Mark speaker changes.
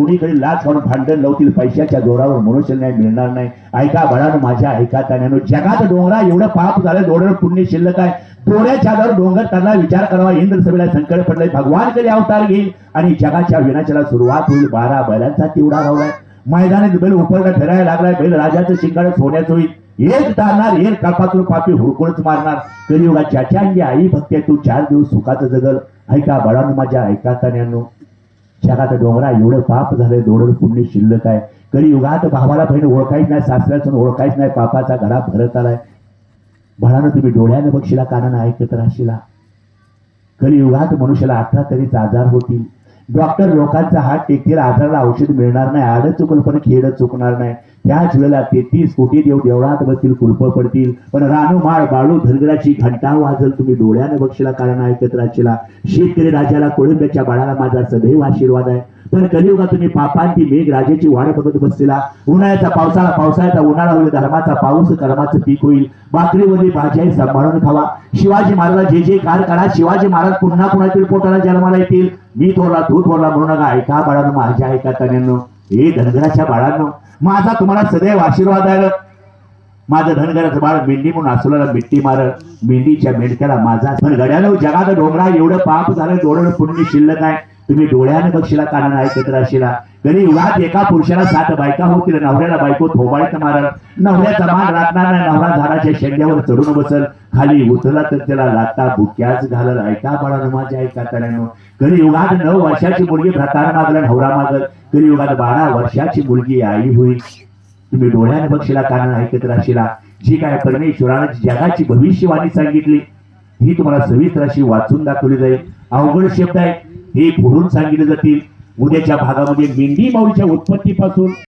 Speaker 1: कोणीकडे लाच म्हणून भांडण लावतील पैशाच्या जोरावर मनुष्य नाही मिळणार नाही. ऐका बळानं माझ्या ऐका त्यानं जगात डोंगरा एवढं पाप झालं डोळ्यावर पुण्य शिल्लक आहे. डोळ्याच्या दर डोंगर त्यांना विचार करावा. इंद्र सभेला संकट पडलंय. भगवान कधी अवतार घेईल? आणि जगाच्या विनाशाला सुरुवात होईल. बारा बैलांचा तिवडा रावलाय. मैदानात बैल उपरला फिरायला लागलाय. बैल राजाचं शिंगाड सोन्याचं होईल. एक तारणार एक कळपातून पापी हुडकुळच मारणार. कलियुगात ज्याच्या अंगी आई भक्त्या तू चार दिवस सुखाचं जगल. ऐका बळानं माझ्या ऐका त्यानं जगात डोंगरा एवढं पाप झालंय दोडर पुण्य शिल्लक आहे. कलियुगात भावाला बहीण ओळखायच नाही सासऱ्याचं ओळखायच नाही पापाचा घरा भरत आलाय. भळानं तुम्ही डोळ्यानं बघशिला कानानं ऐकत राहशिला. कलियुगात मनुष्याला अठरा तरीच आजार होतील. डॉक्टर लोकांचा हात टेकतील आजाराला औषध मिळणार नाही आडच चुकल पण खेळ चुकणार नाही. त्याच वेळेला तेहतीस कोटी देव देवळात बसतील कुलप पडतील. पण रानू माळ बाळू धनगराची घंटा वाजल तुम्ही डोळ्याने बघशिला कारण एकत्र शेतकरी राजाला कोळंब्याच्या बाळाला माझा सदैव आशीर्वाद आहे. पण कलियुगात तुम्ही पापांती मेघ राजाची वाट बघत बसलेला उन्हाळ्याचा पावसाळा पावसाळ्याचा उन्हाळा होईल धर्माचा पाऊस कर्माचं पीक होईल. भाकरीवरली भाजी सांभाळून खावा. शिवाजी महाराज जे जे कार करा शिवाजी महाराज पुन्हा कुणातील पोटाला जन्माला येतील. मी थोरला तू थोरला म्हणू नका ऐका बाळांनो माझ्या ऐका तन्यांनो. हे धनगराच्या बाळांनो माझा तुम्हाला सदैव आशीर्वाद आहे. माझं धनगराचं बाळ मेंढी म्हणून असलेला मिट्टी मारल मेंढीच्या मेंढक्याला माझा पण गड्यानं जगात डोंगरा एवढं पाप झालं डोळं पुण्य शिल्लक आहे. तुम्ही डोळ्याने बघशिला नाही ऐकत अशिला तरी युगात एका पुरुषाला सात बायका होतील नवऱ्याला बायको थोबाळीत मारल नवऱ्याचा मान राखणार नाही नवरा माझ्या शेंड्यावर चढून बसल. खाली उतरला तर त्याला लाता बुक्याच घालल ऐका बाळा माझ्या ऐका त्यानं कधी युगात नऊ वर्षाची मुलगी भ्रतार मागल नवरा मागल कधी युगात बारा वर्षाची मुलगी आई होईल तुम्ही डोळ्यात बक्षीला कारण ऐकत राशीला जी काय परमेश्वरानं जगाची भविष्यवाणी सांगितली ही तुम्हाला सविस्तर अशी वाचून दाखवली जाईल. अवघड शब्द आहे. हे पुढून सांगितले जातील. उद्याच्या भागामध्ये मेंढी माऊलीच्या उत्पत्तीपासून